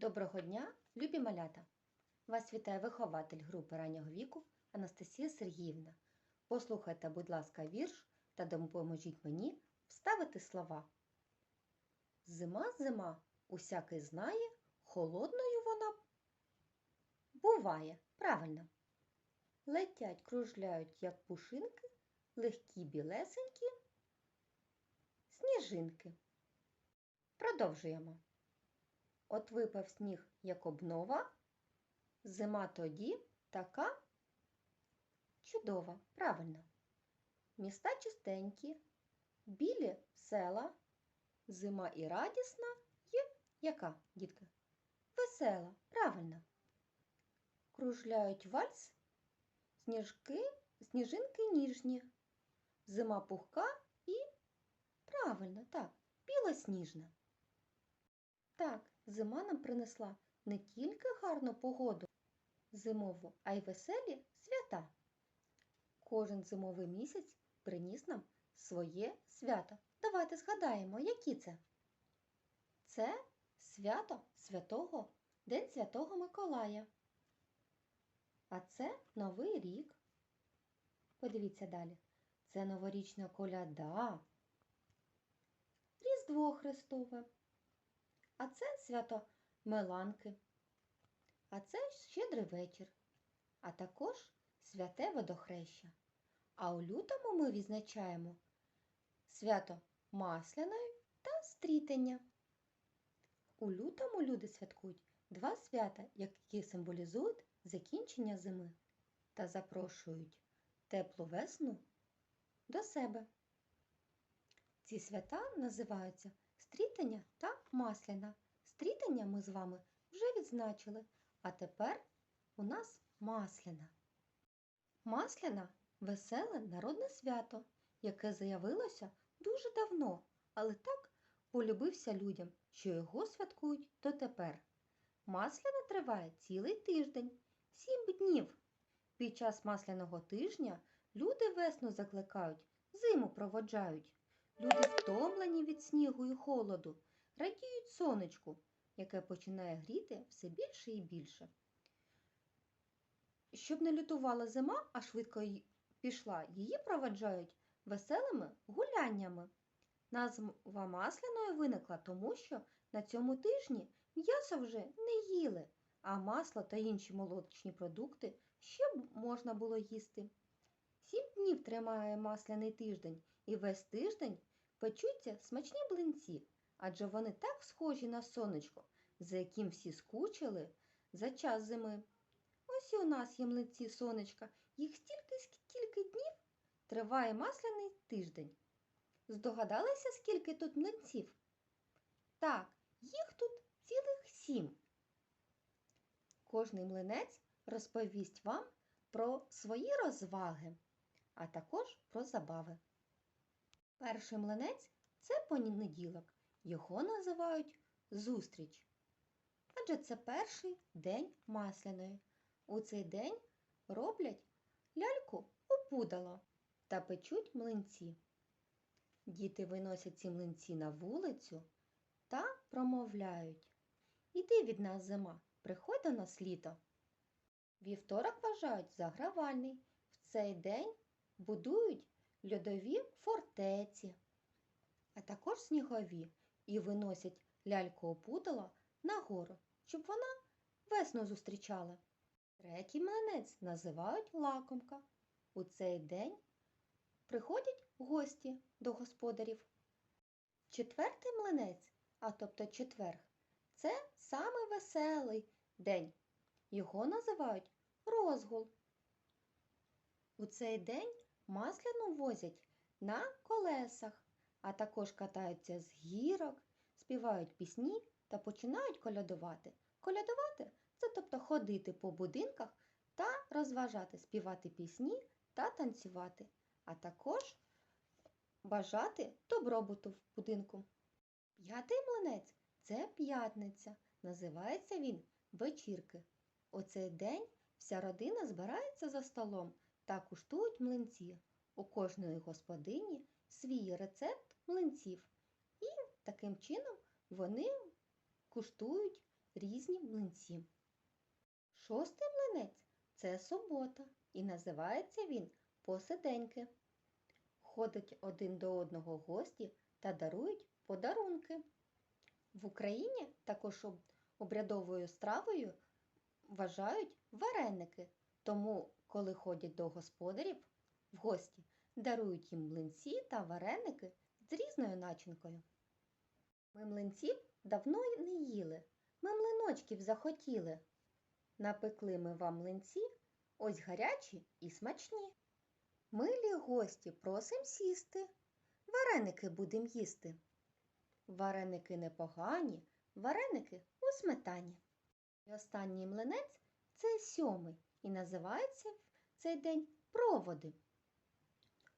Доброго дня, любі малята! Вас вітає вихователь групи раннього віку Анастасія Сергіївна. Послухайте, будь ласка, вірш та допоможіть мені вставити слова. Зима, зима, усякий знає, холодною вона буває. Правильно. Летять, кружляють, як пушинки, легкі білесенькі сніжинки. Продовжуємо. От випав сніг, як обнова, зима тоді така чудова, правильно. Міста чистенькі, білі села, зима і радісна є яка, дітки? Весела, правильно. Кружляють вальс, сніжки, сніжинки ніжні, зима пухка і правильно, так, білосніжна. Так, зима нам принесла не тільки гарну погоду зимову, а й веселі свята. Кожен зимовий місяць приніс нам своє свято. Давайте згадаємо, які це. Це свято святого, День Святого Миколая. А це Новий рік. Подивіться далі. Це новорічна коляда, Різдво Христове. А це свято Меланки. А це щедрий вечір. А також святе водохреща. А у лютому ми відзначаємо свято Масляної та стрітення. У лютому люди святкують два свята, які символізують закінчення зими та запрошують теплу весну до себе. Ці свята називаються стрітення та масляна. Стрітення ми з вами вже відзначили, а тепер у нас масляна. Масляна веселе народне свято, яке з'явилося дуже давно, але так полюбився людям, що його святкують дотепер. Масляна триває цілий тиждень, сім днів. Під час масляного тижня люди весну закликають, зиму проводжають. Люди втомлені від снігу і холоду, радіють сонечку, яке починає гріти все більше і більше. Щоб не лютувала зима, а швидко пішла, її проведжають веселими гуляннями. Назва масляної виникла тому, що на цьому тижні м'ясо вже не їли, а масло та інші молочні продукти ще можна було їсти. Сім днів тримає масляний тиждень, і весь тиждень печуться смачні блинці, адже вони так схожі на сонечко, за яким всі скучили за час зими. Ось і у нас є млинці сонечка, їх стільки скільки днів триває масляний тиждень. Здогадалися, скільки тут млинців? Так, їх тут цілих сім. Кожний млинець розповість вам про свої розваги, а також про забави. Перший млинець це понеділок. Його називають зустріч. Адже це перший день масляної. У цей день роблять ляльку опудало та печуть млинці. Діти виносять ці млинці на вулицю та промовляють Іди від нас зима, приходь до нас літо. Вівторок вважають загравальний. В цей день будують льодові фортеці, а також снігові і виносять ляльку опудало нагору, щоб вона весну зустрічала. Третій млинець називають лакомка. У цей день приходять гості до господарів. Четвертий млинець, а тобто четверг, це саме веселий день. Його називають розгул. У цей день масляну возять на колесах, а також катаються з гірок, співають пісні та починають колядувати. Колядувати це тобто ходити по будинках та розважати, співати пісні та танцювати, а також бажати добробуту в будинку. П'ятий млинець це п'ятниця. Називається він вечірки. У цей день вся родина збирається за столом та куштують млинці. У кожної господині свій рецепт млинців. І таким чином вони куштують різні млинці. Шостий млинець це субота, і називається він посиденьки. Ходять один до одного гості та дарують подарунки. В Україні також обрядовою стравою вважають вареники, тому, коли ходять до господарів в гості, дарують їм млинці та вареники з різною начинкою. Ми млинців давно не їли, ми млиночків захотіли. Напекли ми вам млинці, ось гарячі і смачні. Милі гості, просим сісти, вареники будем їсти. Вареники непогані, вареники у сметані. І останній млинець це сьомий і називається цей день проводи.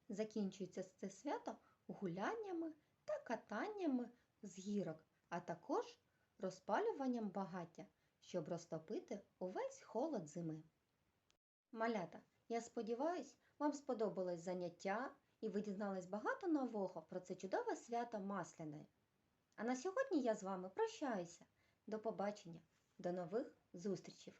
Закінчується це свято гуляннями та катаннями з гірок, а також розпалюванням багаття, щоб розтопити увесь холод зими. Малята, я сподіваюсь, вам сподобалось заняття і ви дізнались багато нового про це чудове свято Масляне. А на сьогодні я з вами прощаюся. До побачення, до нових зустрічей!